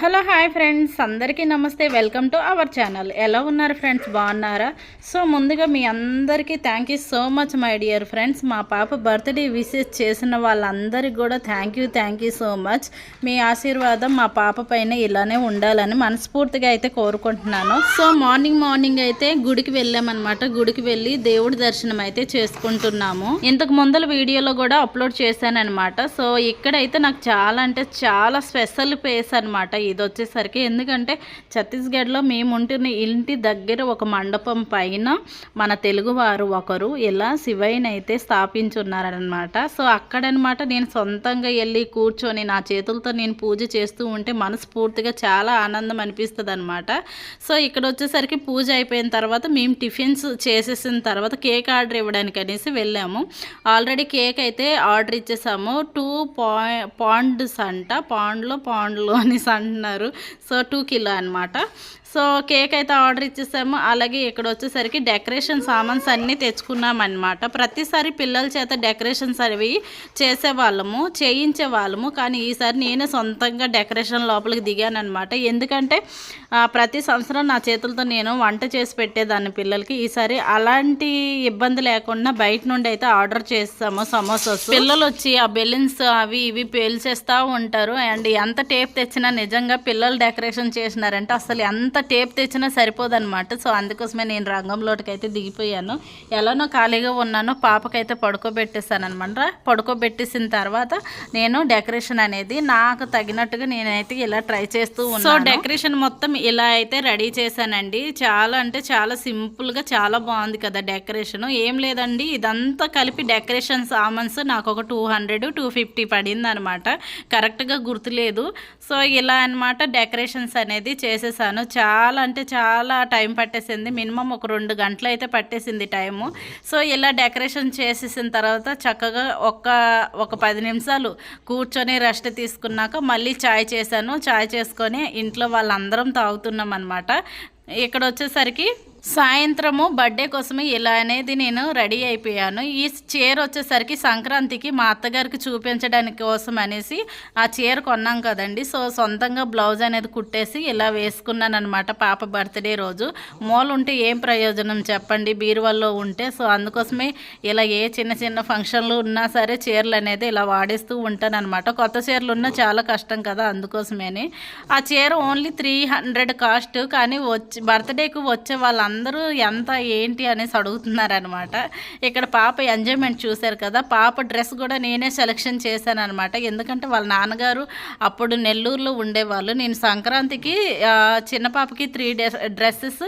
Hello hi friends. అందరికీ నమస్తే. Welcome to our channel. ఎలా ఉన్నారు ఫ్రెండ్స్? బాగున్నారా? సో ముందుగా మీ అందరికీ thank you so much my dear friends మా పాప బర్త్డే విషెస్ చేసిన వాళ్ళందరికీ కూడా thank you thank you so much మీ ఆశీర్వాదం మా పాప పైన ఇలానే ఉండాలని మనస్ఫూర్తిగా అయితే కోరుకుంటున్నాను. సో మార్నింగ్ మార్నింగ్ అయితే గుడికి వెళ్ళామన్నమాట. గుడికి వెళ్ళి దేవుడి దర్శనం అయితే చేసుకుంటున్నాము. ఇంతకు ముందల వీడియోలో కూడా అప్లోడ్ చేశానన్నమాట. సో ఇక్కడైతే నాకు చాలా అంటే చాలా స్పెషల్ ప్లేస్ అనమాట ఇది వచ్చేసరికి ఎందుకంటే ఛత్తీస్గఢ్లో మేము ఉంటున్న ఇంటి దగ్గర ఒక మండపం పైన మన తెలుగువారు ఒకరు ఇలా శివయ్యని అయితే స్థాపించున్నారనమాట సో అక్కడనమాట నేను సొంతంగా వెళ్ళి కూర్చొని నా చేతులతో నేను పూజ చేస్తూ ఉంటే మనస్ఫూర్తిగా చాలా ఆనందం అనిపిస్తుంది అనమాట సో ఇక్కడ వచ్చేసరికి పూజ అయిపోయిన తర్వాత మేము టిఫిన్స్ చేసేసిన తర్వాత కేక్ ఆర్డర్ ఇవ్వడానికి అనేసి వెళ్ళాము. ఆల్రెడీ కేక్ అయితే ఆర్డర్ ఇచ్చేసాము. టూ పాయి పాండ్స్ అంట. పాండ్లో పాండ్లు అనేసి అంటున్నారు. సో టూ కిలో అనమాట సో కేక్ అయితే ఆర్డర్ ఇచ్చేసాము. అలాగే ఇక్కడ వచ్చేసరికి డెకరేషన్ సామాన్స్ అన్నీ తెచ్చుకున్నామన్నమాట. ప్రతిసారి పిల్లల చేత డెకరేషన్స్ అవి చేసేవాళ్ళము చేయించే వాళ్ళము కానీ ఈసారి నేనే సొంతంగా డెకరేషన్ లోపలికి దిగాను అనమాట ఎందుకంటే ప్రతి సంవత్సరం నా చేతులతో నేను వంట చేసి పెట్టేదాన్ని పిల్లలకి. ఈసారి అలాంటి ఇబ్బంది లేకుండా బయట నుండి అయితే ఆర్డర్ చేస్తాము సమోసాస్. పిల్లలు వచ్చి ఆ బెలూన్స్ అవి ఇవి పేల్చేస్తూ ఉంటారు. అండ్ ఎంత టేప్ తెచ్చినా నిజంగా పిల్లలు డెకరేషన్ చేసినారంటే అసలు ఎంత టేప్ తెచ్చినా సరిపోదన్నమాట. సో అందుకోసమే నేను రంగంలోకి అయితే దిగిపోయాను. ఎలానో ఖాళీగా ఉన్నానో పాపకైతే పడుకోబెట్టేస్తాను అనమాట పడుకోబెట్టేసిన తర్వాత నేను డెకరేషన్ అనేది నాకు తగినట్టుగా నేనైతే ఇలా ట్రై చేస్తూ ఉన్నాను. సో డెకరేషన్ మొత్తం ఇలా అయితే రెడీ చేశానండి. చాలా అంటే చాలా సింపుల్గా చాలా బాగుంది కదా డెకరేషన్. ఏం లేదండి ఇదంతా కలిపి డెకరేషన్ సామాన్స్ నాకు ఒక టూ హండ్రెడ్ టూ ఫిఫ్టీ పడింది అనమాట కరెక్ట్గా గుర్తులేదు. సో ఇలా అన్నమాట డెకరేషన్స్ అనేది చేసేసాను. చాలా అంటే చాలా టైం పట్టేసింది. మినిమం ఒక రెండు గంటలు అయితే పట్టేసింది టైము. సో ఇలా డెకరేషన్ చేసేసిన తర్వాత చక్కగా ఒక ఒక పది నిమిషాలు కూర్చొని రెస్ట్ తీసుకున్నాక మళ్ళీ చాయ్ చేశాను. చాయ్ చేసుకొని ఇంట్లో వాళ్ళందరం తాగుతున్నాం అనమాట ఇక్కడ వచ్చేసరికి సాయంత్రము బర్త్డే కోసమే ఇలా అనేది నేను రెడీ అయిపోయాను. ఈ చీర వచ్చేసరికి సంక్రాంతికి మా అత్తగారికి చూపించడానికి కోసం అనేసి ఆ చీర కొన్నాం కదండి. సో సొంతంగా బ్లౌజ్ అనేది కుట్టేసి ఇలా వేసుకున్నాను అనమాట పాప బర్త్డే రోజు. మూల ఉంటే ఏం ప్రయోజనం చెప్పండి? బీరువాల్లో ఉంటే. సో అందుకోసమే ఇలా ఏ చిన్న చిన్న ఫంక్షన్లు ఉన్నా సరే చీరలు అనేది ఇలా వాడేస్తూ ఉంటాను అనమాట కొత్త చీరలు ఉన్నా చాలా కష్టం కదా అందుకోసమేని. ఆ చీర ఓన్లీ త్రీ హండ్రెడ్ కాస్ట్ కానీ వచ్చి బర్త్డేకి వచ్చే వాళ్ళందరూ అందరూ ఎంత ఏంటి అనేసి అడుగుతున్నారనమాట ఇక్కడ పాప ఎంజాయ్మెంట్ చూశారు కదా పాప డ్రెస్ కూడా నేనే సెలెక్షన్ చేశాను అనమాట ఎందుకంటే వాళ్ళ నాన్నగారు అప్పుడు నెల్లూరులో ఉండేవాళ్ళు. నేను సంక్రాంతికి చిన్న పాపకి త్రీ డ్రెస్సెస్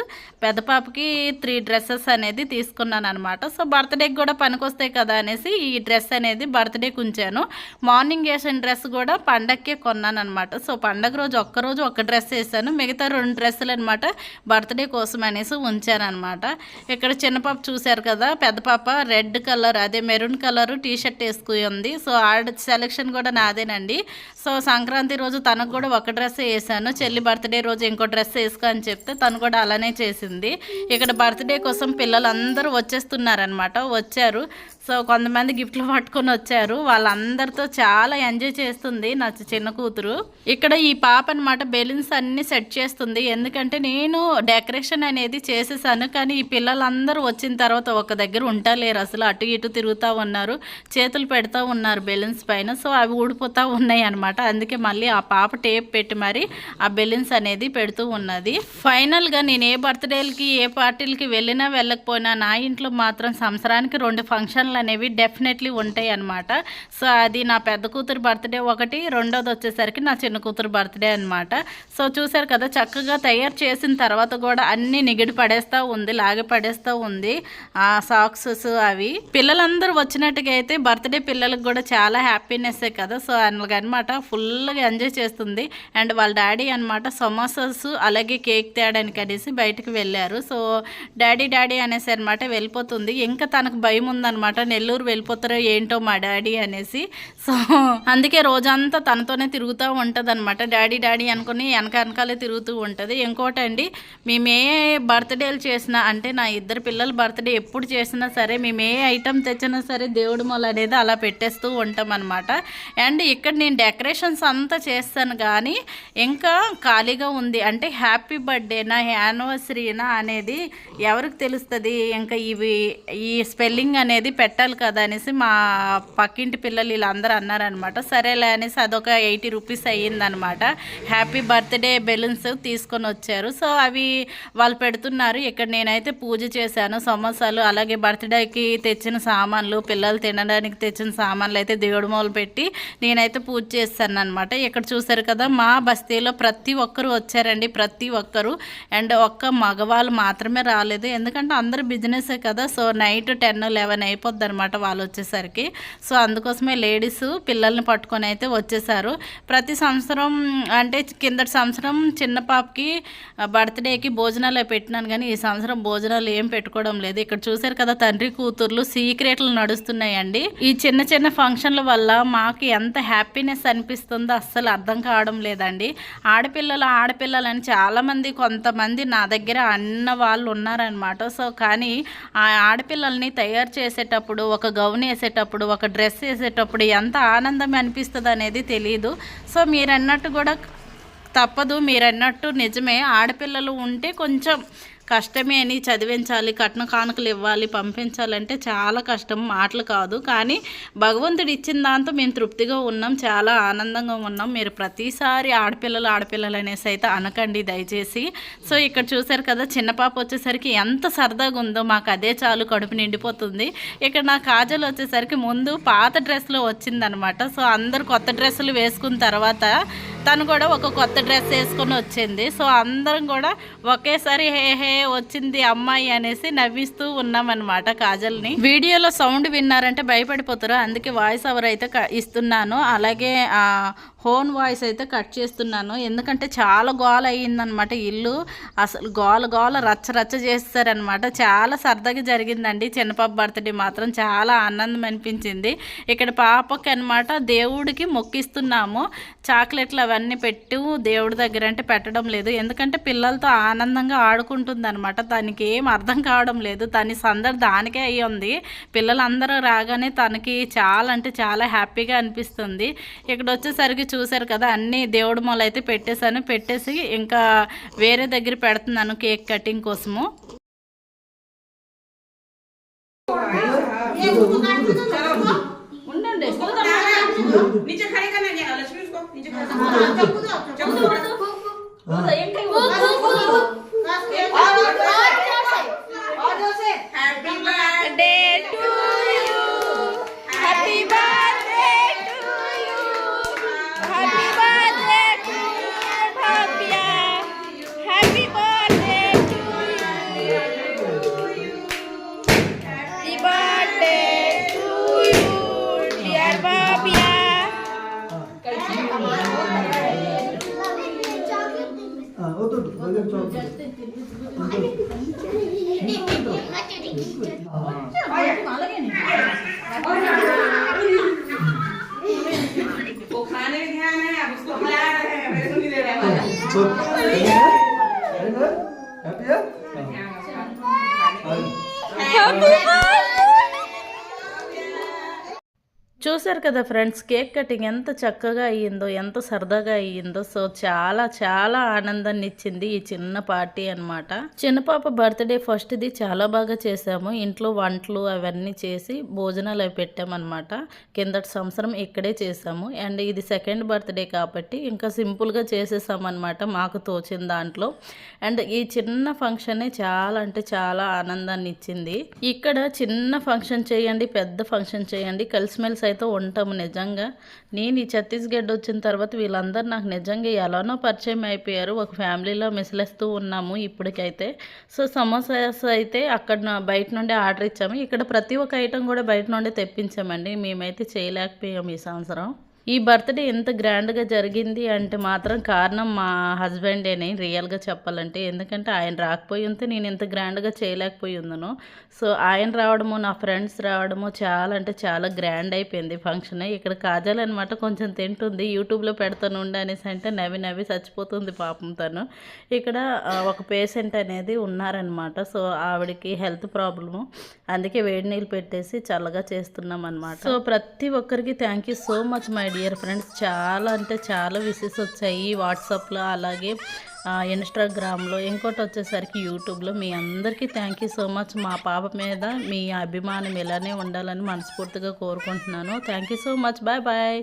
పెద్ద పాపకి త్రీ డ్రెస్సెస్ అనేది తీసుకున్నాను అనమాట సో బర్త్డేకి కూడా పనికొస్తాయి కదా అనేసి ఈ డ్రెస్ అనేది బర్త్డేకి ఉంచాను మార్నింగ్ వేసిన డ్రెస్ కూడా పండగకే కొన్నాను అనమాట సో పండగ రోజు ఒక్క రోజు ఒక డ్రెస్ వేసాను. మిగతా రెండు డ్రెస్సులు అనమాట బర్త్డే కోసం అనేసి ఉంచాను అనమాట ఇక్కడ చిన్న పాప చూశారు కదా పెద్ద పాప రెడ్ కలర్ అదే మెరూన్ కలర్ టీ షర్ట్ వేసుకుని ఉంది. సో ఆడ సెలెక్షన్ కూడా నాదేనండి. సో సంక్రాంతి రోజు తనకు కూడా ఒక డ్రెస్ వేసాను. చెల్లి బర్త్డే రోజు ఇంకో డ్రెస్ వేసుకో అని చెప్తే తను కూడా అలానే చేసింది. ఇక్కడ బర్త్డే కోసం పిల్లలు అందరూ వచ్చేస్తున్నారనమాట వచ్చారు. సో కొంతమంది గిఫ్ట్లు పట్టుకొని వచ్చారు. వాళ్ళందరితో చాలా ఎంజాయ్ చేస్తుంది నా చిన్న కూతురు. ఇక్కడ ఈ పాప అనమాట బెలూన్స్ అన్ని సెట్ చేస్తుంది. ఎందుకంటే నేను డెకరేషన్ అనేది చేసేసాను. కానీ ఈ పిల్లలందరూ వచ్చిన తర్వాత ఒక దగ్గర ఉంటలేరు. అసలు అటు ఇటు తిరుగుతూ ఉన్నారు. చేతులు పెడతా ఉన్నారు బెలూన్స్ పైన. సో అవి ఊడిపోతూ ఉన్నాయి అనమాట అందుకే మళ్ళీ ఆ పాప టేప్ పెట్టి మరి ఆ బెలూన్స్ అనేది పెడుతూ ఉన్నది. ఫైనల్గా నేను ఏ బర్త్డేలకి ఏ పార్టీలకి వెళ్ళినా వెళ్ళకపోయినా నా ఇంట్లో మాత్రం సంవత్సరానికి రెండు ఫంక్షన్లు అనేవి డెఫినెట్లీ ఉంటాయి అనమాట సో అది నా పెద్ద కూతురు బర్త్డే ఒకటి రెండోది వచ్చేసరికి నా చిన్న కూతురు బర్త్డే అనమాట సో చూసారు కదా చక్కగా తయారు చేసిన తర్వాత కూడా అన్ని నిగిడి పడేస్తూ ఉంది లాగి పడేస్తూ ఉంది. ఆ సాక్సెస్ అవి. పిల్లలందరూ వచ్చినట్టుగా అయితే బర్త్డే పిల్లలకు కూడా చాలా హ్యాపీనెస్ కదా. సో అనమాట ఫుల్గా ఎంజాయ్ చేస్తుంది. అండ్ వాళ్ళ డాడీ అనమాట సమోసాస్ అలాగే కేక్ తేయడానికి అనేసి బయటకు వెళ్ళారు. సో డాడీ డాడీ అనేసి అనమాట వెళ్ళిపోతుంది. ఇంకా తనకు భయం ఉందన్నమాట నెల్లూరు వెళ్ళిపోతారో ఏంటో మా డాడీ అనేసి. సో అందుకే రోజంతా తనతోనే తిరుగుతూ ఉంటుంది అనమాట డాడీ డాడీ అనుకుని వెనక వెనకాలే తిరుగుతూ ఉంటుంది. ఇంకోటండి మేము ఏ బర్త్డేలు చేసినా అంటే నా ఇద్దరు పిల్లల బర్త్డే ఎప్పుడు చేసినా సరే మేము ఏ ఐటమ్ తెచ్చినా సరే దేవుడి మొల అనేది అలా పెట్టేస్తూ ఉంటాం అనమాట అండ్ ఇక్కడ నేను డెకరేషన్స్ అంతా చేస్తాను కానీ ఇంకా ఖాళీగా ఉంది. అంటే హ్యాపీ బర్త్డేనా యానివర్సరీనా అనేది ఎవరికి తెలుస్తుంది? ఇంకా ఇవి ఈ స్పెల్లింగ్ అనేది పెట్టాలి కదా అనేసి మా పక్కింటి పిల్లలు వీళ్ళందరూ అన్నారనమాట సరేలే అనేసి అదొక ఎయిటీ రూపీస్ అయ్యిందనమాట హ్యాపీ బర్త్డే బెలూన్స్ తీసుకొని వచ్చారు. సో అవి వాళ్ళు పెడుతున్నారు. ఇక్కడ నేనైతే పూజ చేశాను సమోసాలు అలాగే బర్త్డేకి తెచ్చిన సామాన్లు పిల్లలు తినడానికి తెచ్చిన సామాన్లు అయితే దేవుడు మొదలు పెట్టి నేనైతే పూజ చేస్తాను అనమాట ఇక్కడ చూసారు కదా మా బస్తీలో ప్రతి ఒక్కరు వచ్చారండి ప్రతి ఒక్కరు. అండ్ ఒక్క మగవాళ్ళు మాత్రమే రాలేదు. ఎందుకంటే అందరూ బిజినెసే కదా సో నైట్ టెన్ లెవెన్ అయిపోద్ది అనమాట వాళ్ళు వచ్చేసరికి. సో అందుకోసమే లేడీస్ పిల్లల్ని పట్టుకొని అయితే వచ్చేసారు. ప్రతి సంవత్సరం అంటే కిందటి సంవత్సరం చిన్న పాపకి బర్త్డేకి భోజనాలు పెట్టినాను కానీ ఈ సంవత్సరం భోజనాలు ఏం పెట్టుకోవడం లేదు. ఇక్కడ చూసారు కదా తండ్రి కూతుర్లు సీక్రెట్లు నడుస్తున్నాయండి. ఈ చిన్న చిన్న ఫంక్షన్ల వల్ల మాకు ఎంత హ్యాపీనెస్ అనిపిస్తుందో అస్సలు అర్థం కావడం లేదండి. ఆడపిల్లలు ఆడపిల్లలు అని చాలామంది కొంతమంది నా దగ్గర అన్న వాళ్ళు ఉన్నారనమాట సో కానీ ఆ ఆడపిల్లల్ని తయారు చేసేటప్పుడు ఒక గౌన్ వేసేటప్పుడు ఒక డ్రెస్ వేసేటప్పుడు ఎంత ఆనందం అనిపిస్తుంది అనేది తెలియదు సో మీరు అన్నట్టు కూడా తప్పదు. మీరు అన్నట్టు నిజమే. ఆడపిల్లలు ఉంటే కొంచెం కష్టమే అని చదివించాలి కట్న కానుకలు ఇవ్వాలి పంపించాలంటే చాలా కష్టం మాటలు కాదు. కానీ భగవంతుడు ఇచ్చిన దాంతో మేము తృప్తిగా ఉన్నాం చాలా ఆనందంగా ఉన్నాం. మీరు ప్రతిసారి ఆడపిల్లలు ఆడపిల్లలు అనేసి అయితే అనకండి దయచేసి. సో ఇక్కడ చూసారు కదా చిన్న పాప వచ్చేసరికి ఎంత సరదాగా ఉందో మాకు అదే చాలు కడుపు నిండిపోతుంది. ఇక్కడ నా కాజల్ వచ్చేసరికి ముందు పాత డ్రెస్లో వచ్చిందనమాట. సో అందరు కొత్త డ్రెస్సులు వేసుకున్న తర్వాత తను కూడా ఒక కొత్త డ్రెస్ వేసుకొని వచ్చింది. సో అందరం కూడా ఒకేసారి హే హే వచ్చింది అమ్మాయి అనేసి నవ్విస్తూ ఉన్నామన్నమాట కాజల్ని. వీడియోలో సౌండ్ విన్నారంటే భయపడిపోతారు. అందుకే వాయిస్ ఓవర్ అయితే క- ఇస్తున్నాను. అలాగే హోన్ వాయిస్ అయితే కట్ చేస్తున్నాను. ఎందుకంటే చాలా గోల అయ్యిందనమాట ఇల్లు. అసలు గోల గోల రచ్చ రచ్చ చేస్తారనమాట. చాలా సరదాగా జరిగిందండి. చిన్నపాప బర్త్డే మాత్రం చాలా ఆనందం అనిపించింది. ఇక్కడ పాపకి అనమాట దేవుడికి మొక్కిస్తున్నాము. చాక్లెట్లు అవన్నీ పెట్టి దేవుడి దగ్గర అంటే పెట్టడం లేదు. ఎందుకంటే పిల్లలతో ఆనందంగా ఆడుకుంటుందనమాట. తనకి ఏం అర్థం కావడం లేదు. తన సందడి దానికే అయ్యి ఉంది. పిల్లలందరూ రాగానే తనకి చాలా అంటే చాలా హ్యాపీగా అనిపిస్తుంది. ఇక్కడ వచ్చేసరికి చూశారు కదా అన్ని దేవుడి మొల అయితే పెట్టేశాను. పెట్టేసి ఇంకా వేరే దగ్గర పెడుతున్నాను కేక్ కటింగ్ కోసము. ఉండండి वो खाने में ध्यान है अब उसको खिला रहे हैं मेरे को नहीं दे रहा है हैप्पी हैप्पी చూశారు కదా ఫ్రెండ్స్ కేక్ కటింగ్ ఎంత చక్కగా అయ్యిందో ఎంత సరదాగా అయ్యిందో. సో చాలా చాలా ఆనందాన్ని ఇచ్చింది ఈ చిన్న పార్టీ అన్నమాట. చిన్నపాప బర్త్డే ఫస్ట్ది చాలా బాగా చేసాము ఇంట్లో వంటలు అవన్నీ చేసి భోజనాలు అవి పెట్టామన్నమాట. కిందటి సంవత్సరం ఇక్కడే చేసాము అండ్ ఇది సెకండ్ బర్త్డే కాబట్టి ఇంకా సింపుల్గా చేసేసామన్నమాట మాకు తోచిన దాంట్లో. అండ్ ఈ చిన్న ఫంక్షనే చాలా అంటే చాలా ఆనందాన్ని ఇచ్చింది. ఇక్కడ చిన్న ఫంక్షన్ చేయండి పెద్ద ఫంక్షన్ చేయండి కలిసిమెలిసి అయితే ఉంటాము నిజంగా నేను ఈ ఛత్తీస్గఢ్ వచ్చిన తర్వాత వీళ్ళందరూ నాకు నిజంగా ఎలానో పరిచయం అయిపోయారు. ఒక ఫ్యామిలీలో మిసిలేస్తూ ఉన్నాము ఇప్పటికైతే. సో సమోసాస్ అయితే అక్కడ బయట నుండి ఆర్డర్ ఇచ్చాము. ఇక్కడ ప్రతి ఒక్క ఐటెం కూడా బయట నుండి తెప్పించామండి. మేమైతే చేయలేకపోయాము ఈ సంవత్సరం. ఈ బర్త్డే ఎంత గ్రాండ్గా జరిగింది అంటే మాత్రం కారణం మా హస్బెండేనే రియల్గా చెప్పాలంటే. ఎందుకంటే ఆయన రాకపోయి ఉంటే నేను ఇంత గ్రాండ్గా చేయలేకపోయి ఉన్నాను సో ఆయన రావడము నా ఫ్రెండ్స్ రావడము చాలా అంటే చాలా గ్రాండ్ అయిపోయింది ఫంక్షన్. ఇక్కడ కాజల్ అనమాట కొంచెం తింటుంది యూట్యూబ్లో పెడతాను ఉండి అనేసి అంటే నవ్వి నవ్వి చచ్చిపోతుంది పాపం తను. ఇక్కడ ఒక పేషెంట్ అనేది ఉన్నారనమాట సో ఆవిడకి హెల్త్ ప్రాబ్లము. అందుకే వేడి నీళ్ళు పెట్టేసి చల్లగా చేస్తున్నాం అనమాట సో ప్రతి ఒక్కరికి thank you so much my dear friends చాలా అంటే చాలా విషెస్ వచ్చాయి వాట్సాప్లో అలాగే ఇన్స్టాగ్రామ్లో. ఇంకోటి వచ్చేసరికి యూట్యూబ్లో. మీ అందరికీ థ్యాంక్ యూ సో మచ్. మా పాప మీద మీ అభిమానం ఇలానే ఉండాలని మనస్ఫూర్తిగా కోరుకుంటున్నాను. Thank you so much. Bye bye.